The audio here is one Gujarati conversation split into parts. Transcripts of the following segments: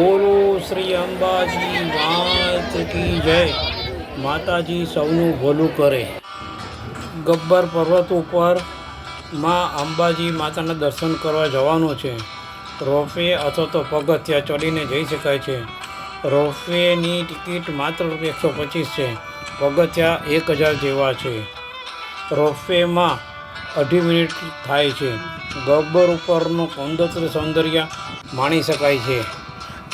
બોલો શ્રી અંબાજી, વાત કી જય. માતાજી સૌનું ભલું કરે. ગબ્બર પર્વત ઉપરમાં અંબાજી માતાના દર્શન કરવા જવાનું છે. રોપવે અથવા તો પગથિયા ચડીને જઈ શકાય છે. રોપવેની ટિકિટ માત્ર રૂપિયા એકસો પચીસ છે. પગથિયા એક હજાર જેવા છે. રોપવેમાં અઢી મિનિટ થાય છે. ગબ્બર ઉપરનું સૌંદર્ય માણી શકાય છે.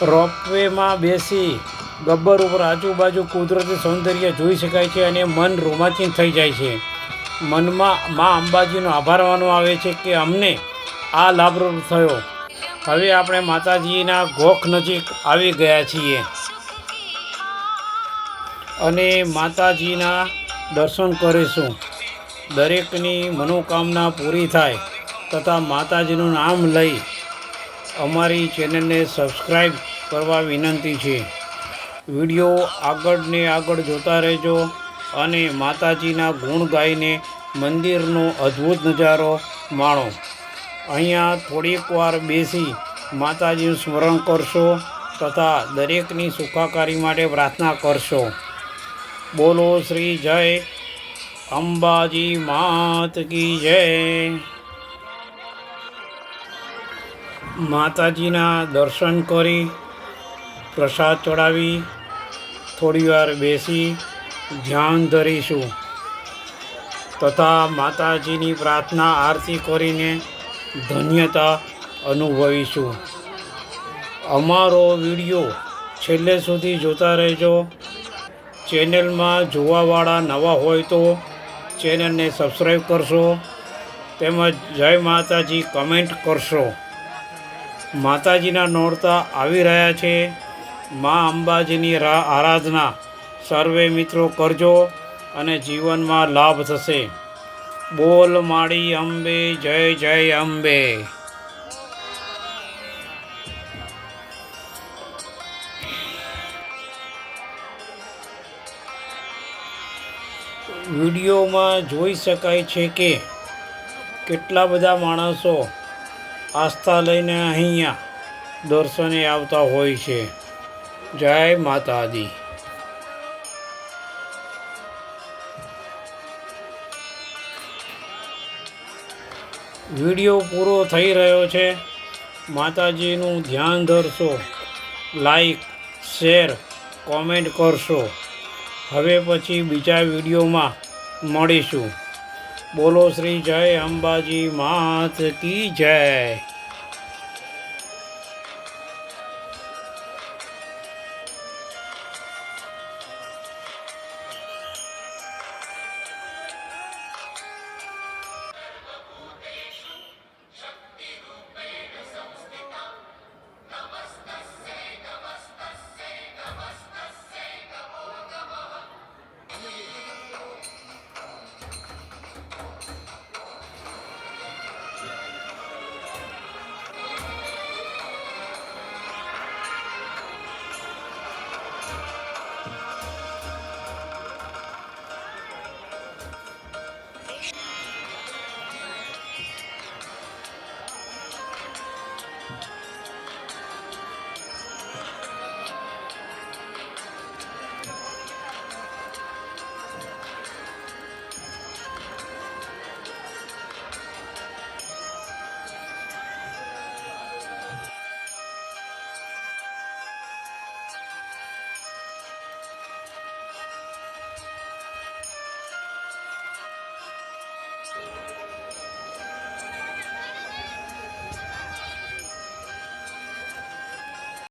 રોપવેમાં બેસી ગબ્બર ઉપર આજુબાજુ કુદરતી સૌંદર્ય જોઈ શકાય છે અને મન રોમાંચિત થઈ જાય છે. મનમાં મા અંબાજીનો આભાર માનવામાં આવે છે કે અમને આ લાભરૂપ થયો. હવે આપણે માતાજીના ગોખ નજીક આવી ગયા છીએ. અને માતાજીના દર્શન કરીશું. દરેકની મનોકામના પૂરી થાય તથા માતાજીનું નામ લઈ અમારી ચેનલને સબસ્ક્રાઈબ કરવા વિનંતી છે. વીડિયો આગળ ને આગળ જોતા રહેજો અને માતાજીના ગુણ ગાઈને મંદિરનો અદ્ભુત નજારો માણો. અહીંયા થોડીક વાર બેસી માતાજીનું સ્મરણ કરશો તથા દરેકની સુખાકારી માટે પ્રાર્થના કરશો. બોલો શ્રી જય અંબાજી માત કી જય. માતાજીના દર્શન કરી, પ્રસાદ ચડાવી, થોડીવાર બેસી, ધ્યાન ધરીશું. તથા માતાજીની પ્રાર્થના, આરતી કરીને ધન્યતા અનુભવીશું. અમારો વીડિયો છેલ્લે સુધી જોતા રહેજો. ચેનલમાં જોવાવાળા નવા હોય તો ચેનલને સબસ્ક્રાઈબ કરશો. તેમજ જય માતાજી, કમેન્ટ કરશો. માતાજીના નોરતા આવી રહ્યા છે. મા અંબાજીની આરાધના સર્વે મિત્રો કરજો અને જીવનમાં લાભ થશે. બોલ માળી અંબે, જય જય અંબે. વિડીયોમાં જોઈ શકાય છે કે કેટલા બધા માણસો આસ્થા લઈને અહીંયા દર્શને આવતા હોય છે. જય માતાજી. વીડિયો પૂરો થઈ રહ્યો છે. માતાજીનું ધ્યાન ધરશો. લાઈક, શેર, કોમેન્ટ કરશો. હવે પછી બીજા વિડીયોમાં મળીશું. બોલો શ્રી જય અંબાજી માત કી જય.